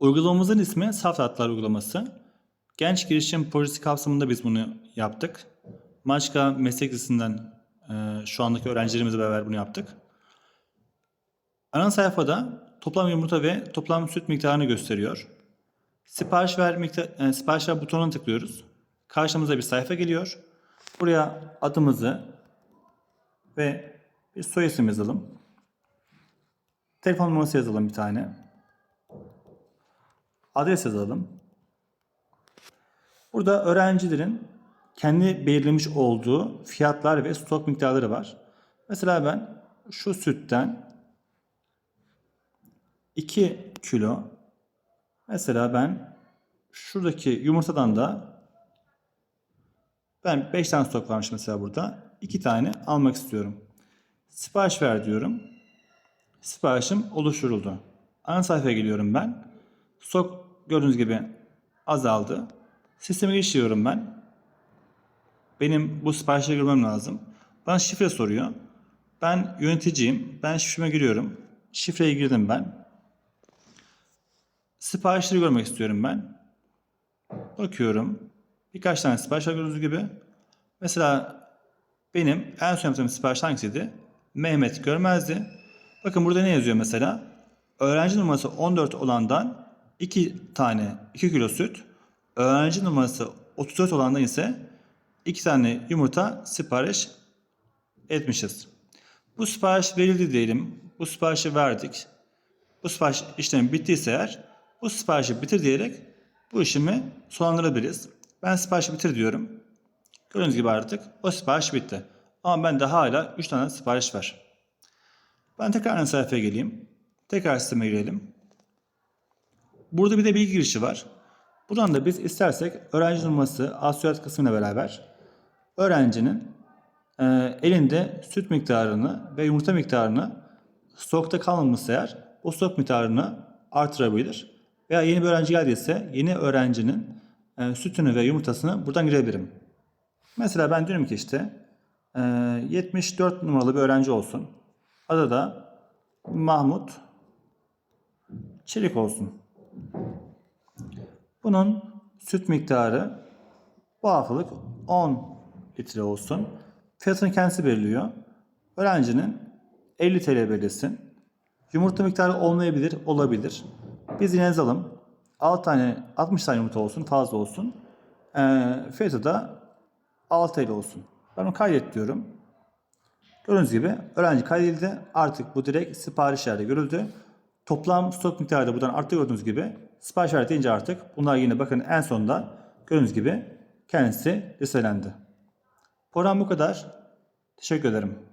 Uygulamamızın ismi Saf Tatlar Uygulaması. Genç girişim projesi kapsamında biz bunu yaptık. Maçka Meslek Lisesi'nden e, şu andaki öğrencilerimizle beraber bunu yaptık. Ana sayfada toplam yumurta ve toplam süt miktarını gösteriyor. Sipariş ver, miktar, e, sipariş ver butonuna tıklıyoruz. Karşımıza bir sayfa geliyor. Buraya adımızı ve bir soy isim yazalım. Telefon numarası yazalım bir tane. Adres yazalım. Burada öğrencilerin kendi belirlemiş olduğu fiyatlar ve stok miktarları var. Mesela ben şu sütten 2 kilo mesela ben şuradaki yumurtadan da ben 5 tane stok varmış mesela burada. 2 tane almak istiyorum. Sipariş ver diyorum. Siparişim oluşturuldu. Ana sayfaya geliyorum ben. Stok gördüğünüz gibi azaldı. Sisteme geçiyorum ben. Benim bu siparişe girmem lazım. Bana şifre soruyor. Ben yöneticiyim. Ben şifreme giriyorum. Şifreye girdim ben. Siparişleri görmek istiyorum ben. Bakıyorum. Birkaç tane sipariş var gördüğünüz gibi. Mesela benim en son yaptığım sipariş hangisiydi? Mehmet Görmezdi. Bakın burada ne yazıyor mesela? Öğrenci numarası 14 olandan 2 tane 2 kilo süt. Öğrenci numarası 34 olandan ise 2 tane yumurta sipariş etmişiz. Bu sipariş verildi diyelim. Bu siparişi verdik. Bu sipariş işlemi bittiyse eğer bu siparişi bitir diyerek bu işimi sonlandırabiliriz. Ben siparişi bitir diyorum. Gördüğünüz gibi artık o sipariş bitti. Ama bende hala 3 tane sipariş var. Ben tekrar aynı sayfaya geleyim. Tekrar sisteme girelim. Burada bir de bilgi girişi var. Buradan da biz istersek öğrenci numarası asiyat kısmıyla beraber öğrencinin e, elinde süt miktarını ve yumurta miktarını stokta kalmamışsa eğer o stok miktarını artırabilir. Veya yeni bir öğrenci geldiyse yeni öğrencinin e, sütünü ve yumurtasını buradan girebilirim. Mesela ben diyorum ki işte e, 74 numaralı bir öğrenci olsun. Adı da Mahmut Çelik olsun. Bunun süt miktarı bu haftalık 10 litre olsun. Fiyatını kendisi belirliyor. Öğrencinin 50 TL belirlesin. Yumurta miktarı olmayabilir, olabilir. Biz yine yazalım. 6 tane, 60 tane yumurta olsun, fazla olsun. Ee, fiyatı da 6 TL olsun. Ben onu kaydet diyorum. Gördüğünüz gibi öğrenci kaydedildi. Artık bu direkt sipariş yerde görüldü. Toplam stok miktarı da buradan arttı gördüğünüz gibi. Sipariş ver deyince artık bunlar yine bakın en sonunda gördüğünüz gibi kendisi listelendi. Program bu kadar. Teşekkür ederim.